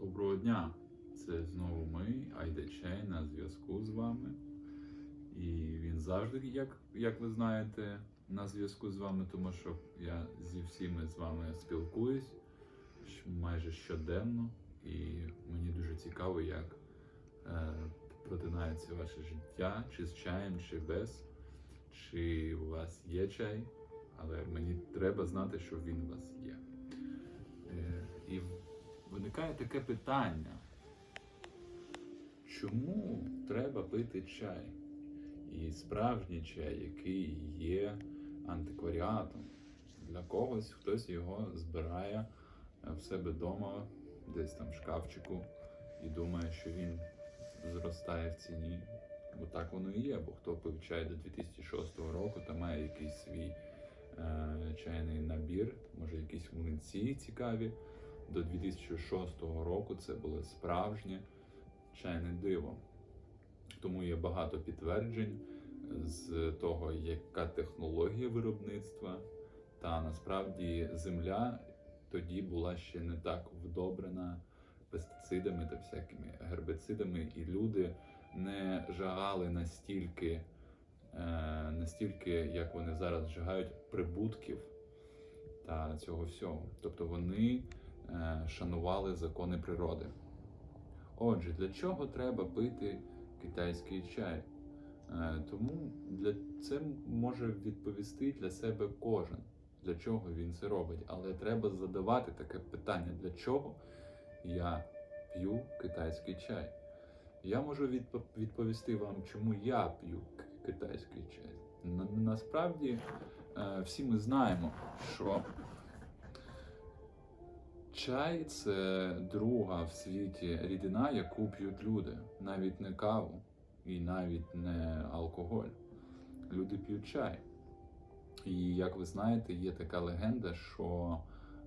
Доброго дня! Це знову ми, Айдечей, на зв'язку з вами. І він завжди, як, як ви знаєте, на зв'язку з вами, тому що я зі всіми з вами спілкуюсь майже щоденно, і мені дуже цікаво, як е, протинається ваше життя, чи з чаєм, чи без, чи у вас є чай, але мені треба знати, що він у вас є. Е, і виникає таке питання. Чому треба пити чай? І справжній чай, який є антикваріатом. Для когось хтось його збирає е, в себе вдома, десь там в шкафчику, і думає, що він зростає в ціні. Бо так воно і є, бо хто пив чай до 2006 року, то має якийсь свій е, чайний набір, може якісь млинці цікаві. До 2006 року це було справжнє чайне диво. Тому є багато підтверджень з того, яка технологія виробництва. Та насправді земля тоді була ще не так вдобрена пестицидами та всякими гербицидами, і люди не жагали настільки, е, настільки, як вони зараз жагають, прибутків та цього всього. Тобто вони е, шанували закони природи. Отже, для чого треба пити китайський чай? Е, Тому для це може відповісти для себе кожен, для чого він це робить. Але треба задавати таке питання, для чого я п'ю китайський чай. Я можу відповісти вам, чому я п'ю китайський чай. Насправді е, всі ми знаємо, що Чай це друга в світі рідина, яку п'ють люди. Навіть не каву і навіть не алкоголь. Люди п'ють чай. І як ви знаєте, є така легенда, що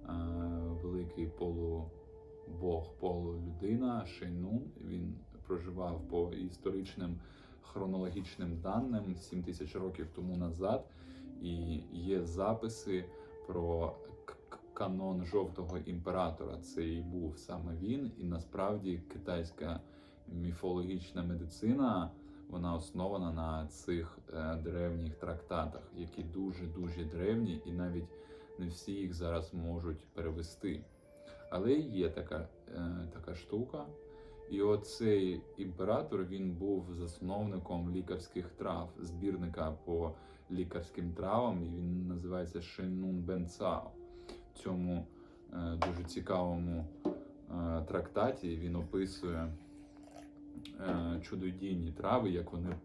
е, великий полубог, полулюдина Шейнун, він проживав по історичним хронологічним даним 7 тисяч років тому назад, і є записи про канон жовтого імператора. Це і був саме він, і насправді китайська міфологічна медицина вона основана на цих е, древніх трактатах, які дуже дуже древні, і навіть не всі їх зараз можуть перевести. Але є така, е, така штука. І оцей імператор він був засновником лікарських трав, збірника по лікарським травам, і він називається Шеннун Бенцао. Цьому е, дуже цікавому е, трактаті він описує е, чудодійні трави, як вони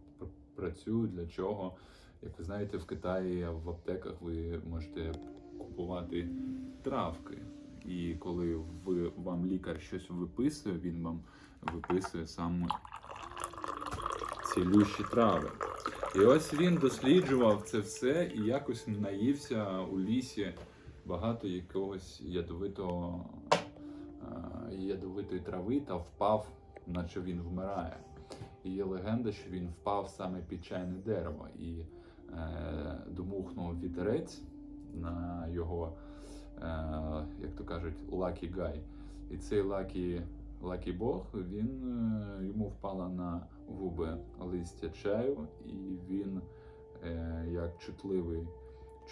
працюють, для чого. Як ви знаєте, в Китаї в аптеках ви можете купувати травки. І коли ви, вам лікар щось виписує, він вам виписує саме цілющі трави. І ось він досліджував це все і якось наївся у лісі багато якогось ядовитого, е, ядовитої трави та впав, наче він вмирає. І є легенда, що він впав саме під чайне дерево і е, домухнув вітерець на його, е, як то кажуть, лакі гай. І цей лакі, лакі Бог, він е, йому впала на губи листя чаю, і він, е, як чутливий,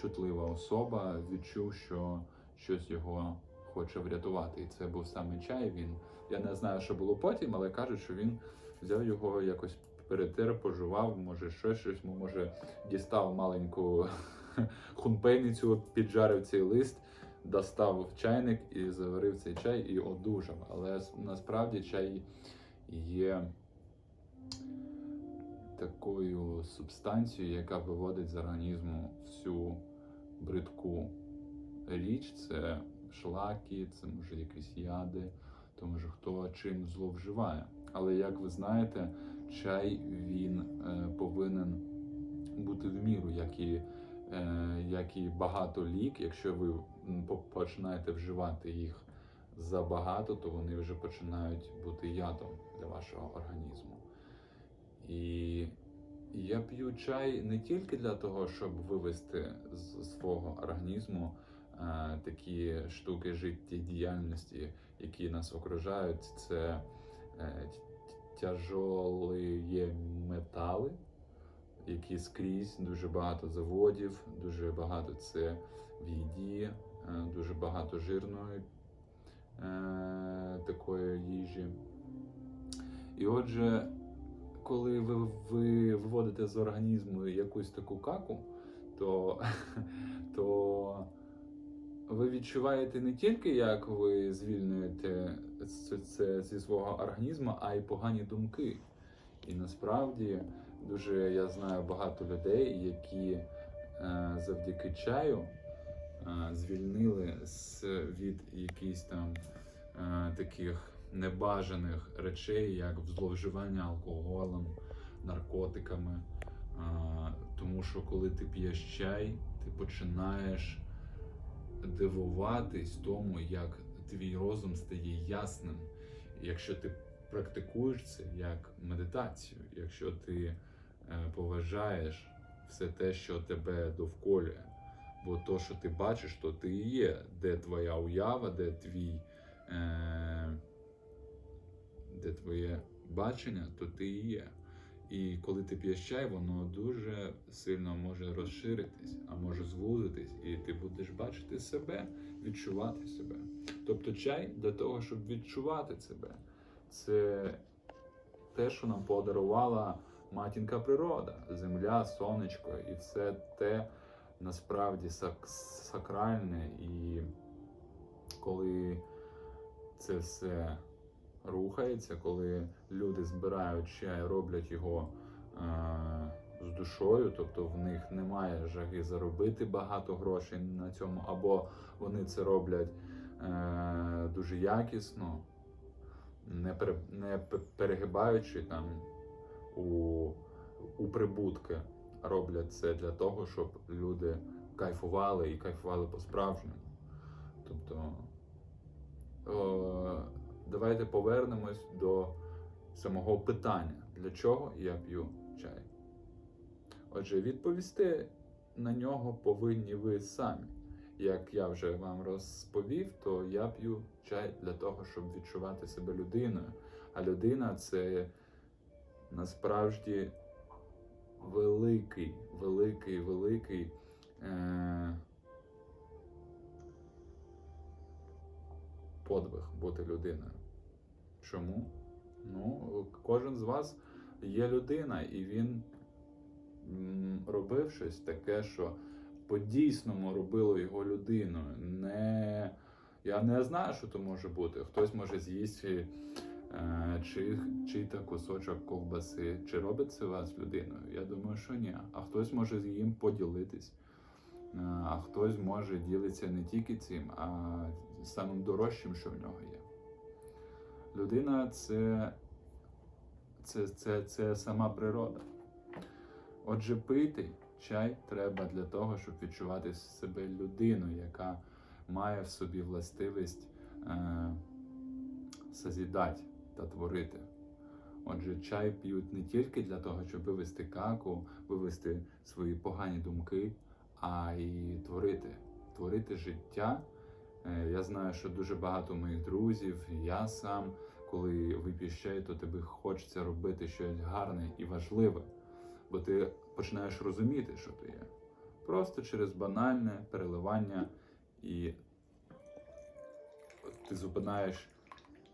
чутлива особа, відчув, що щось його хоче врятувати. І це був саме чай. Він я не знаю, що було потім, але кажуть, що він взяв його якось перетер, пожував, може щось, щось, може дістав маленьку хунпейницю, піджарив цей лист, достав чайник і заварив цей чай і одужав. Але насправді чай є такою субстанцією, яка виводить з організму всю бридку річ. Це шлаки, це може якісь яди, то може хто чим зловживає. Але як ви знаєте, чай він е, повинен бути в міру, як і, е, як і багато лік. Якщо ви починаєте вживати їх забагато, то вони вже починають бути ядом для вашого організму. І я п'ю чай не тільки для того, щоб вивести з свого організму е, такі штуки життєдіяльності, які нас окружають, це е, тяжолі метали, які скрізь дуже багато заводів, дуже багато це в їді, е, дуже багато жирної е, такої їжі. І отже, коли ви, ви виводите з організму якусь таку каку, то, то ви відчуваєте не тільки, як ви звільнюєте це, це зі свого організму, а й погані думки. І насправді дуже я знаю багато людей, які е, завдяки чаю е, звільнили від якихось там е, таких небажаних речей, як зловживання алкоголем, наркотиками. Тому що коли ти п'єш чай, ти починаєш дивуватись тому, як твій розум стає ясним. Якщо ти практикуєш це як медитацію, якщо ти е, поважаєш все те, що тебе довколює, бо то, що ти бачиш, то ти і є, де твоя уява, де твій. Е, де твоє бачення, то ти і є. І коли ти п'єш чай, воно дуже сильно може розширитись, а може звузитись, і ти будеш бачити себе, відчувати себе. Тобто чай для того, щоб відчувати себе, це те, що нам подарувала матінка природа, земля, сонечко, і все те насправді сак- сакральне. І коли це все рухається, коли люди збирають чай, роблять його е, з душою, тобто в них немає жаги заробити багато грошей на цьому, або вони це роблять е, дуже якісно, не, не перегибаючи там у, у прибутки. Роблять це для того, щоб люди кайфували і кайфували по-справжньому. Тобто давайте повернемось до самого питання, для чого я п'ю чай. Отже, відповісти на нього повинні ви самі. Як я вже вам розповів, то я п'ю чай для того, щоб відчувати себе людиною. А людина це насправді великий, великий, великий. Е- подвиг бути людиною. Чому? Ну, кожен з вас є людина, і він робив щось таке, що по-дійсному робило його людиною. Не... Я не знаю, що то може бути. Хтось може з'їсти е, чи, чий-то кусочок ковбаси. Чи робить це вас людиною? Я думаю, що ні. А хтось може з їм поділитись. Е, А хтось може ділитися не тільки цим, а самим дорожчим, що в нього є. Людина це, це, це, це сама природа. Отже, пити чай треба для того, щоб відчувати себе людиною, яка має в собі властивість е, созідати та творити. Отже, чай п'ють не тільки для того, щоб вивести каку, вивести свої погані думки, а й творити, творити життя. Е, Я знаю, що дуже багато моїх друзів, я сам, коли вип'єш чай, то тобі хочеться робити щось гарне і важливе, бо ти починаєш розуміти, що ти є. Просто через банальне переливання, і ти зупинаєш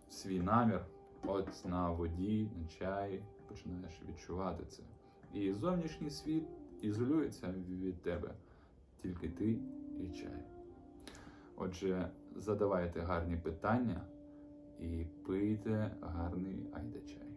свій намір от на воді, на чаї, починаєш відчувати це. І зовнішній світ ізолюється від тебе, тільки ти і чай. Отже, задавайте гарні питання і пийте гарний айда чай.